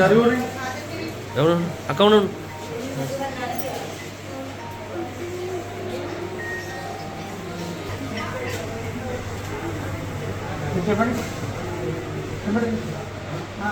జరుగురి ఎవరు అక్క ఉన్నాడు చెప్పండి చెప్పండి ఆ.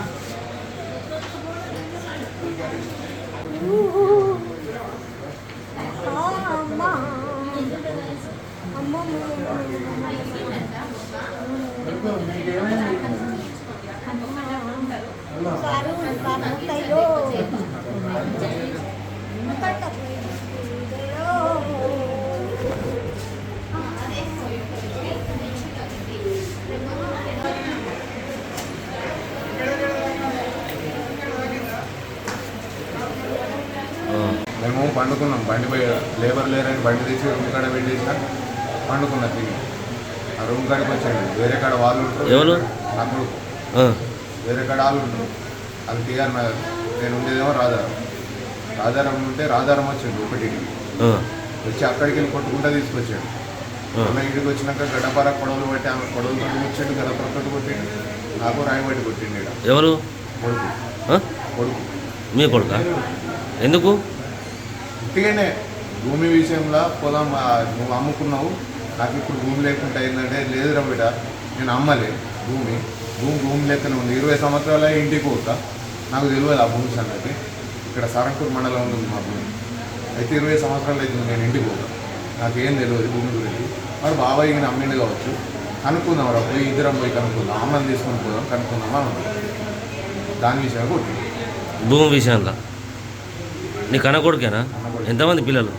మేము పండుకున్నాం. బండి పోయి లేబర్ లేరని బండి తెచ్చి రూమ్ కాడ పెట్టేసిన పండుకున్నా తిరిగి. ఆ రూమ్ కాడికి వచ్చాడు. వేరే కాడ వాళ్ళు ఉంటారు. ఎవరు? నా కొడుకు ఆ. వేరే కాడ వాళ్ళు ఉంటారు. అది టీఆర్ నగర్. నేను ఉండేదేమో రాజారం రాజారం ఉంటే రాజారం వచ్చిండు ఒకటికి. వచ్చి అక్కడికి వెళ్ళి కొట్టుకుంటా తీసుకొచ్చాడు. ఆమె ఇంటికి వచ్చినాక గడపర కొడవలు పట్టి ఆమె కొడవలతో వచ్చాడు గడపరతో కొట్టిండు. నాకు రాయి పట్టి కొట్టిండు ఎవరు? కొడుకు? కొడుకు. మీ కొడుక? ఎందుకు? ఉట్టిగానే భూమి విషయంలో పొలం నువ్వు అమ్ముకున్నావు. నాకు ఇప్పుడు భూమి లేకుండా ఏంటంటే లేదురా బిడ్డ నేను అమ్మలే భూమి. భూమి భూమి లేకనే ఉంది. ఇరవై సంవత్సరాల ఇంటికి పోతా. నాకు తెలియదు ఆ భూమి సంగతి. ఇక్కడ సరంపూర్ మండలం ఉంది మా భూమి. అయితే ఇరవై సంవత్సరాలు అయితే నేను ఇంటికి పోతా. నాకేం తెలియదు భూమి గురించి. మరి బాబాయ్ ఈయన అమ్మిండు కావచ్చు. కనుక్కుందాం రా పోయి ఇద్దరం పోయి కనుక్కుందాం. అమ్మని తీసుకొని పోదాం కనుక్కుందామా దాని విషయంలో భూమి విషయంలో. నీ కన్న ఎంతమంది పిల్లలు.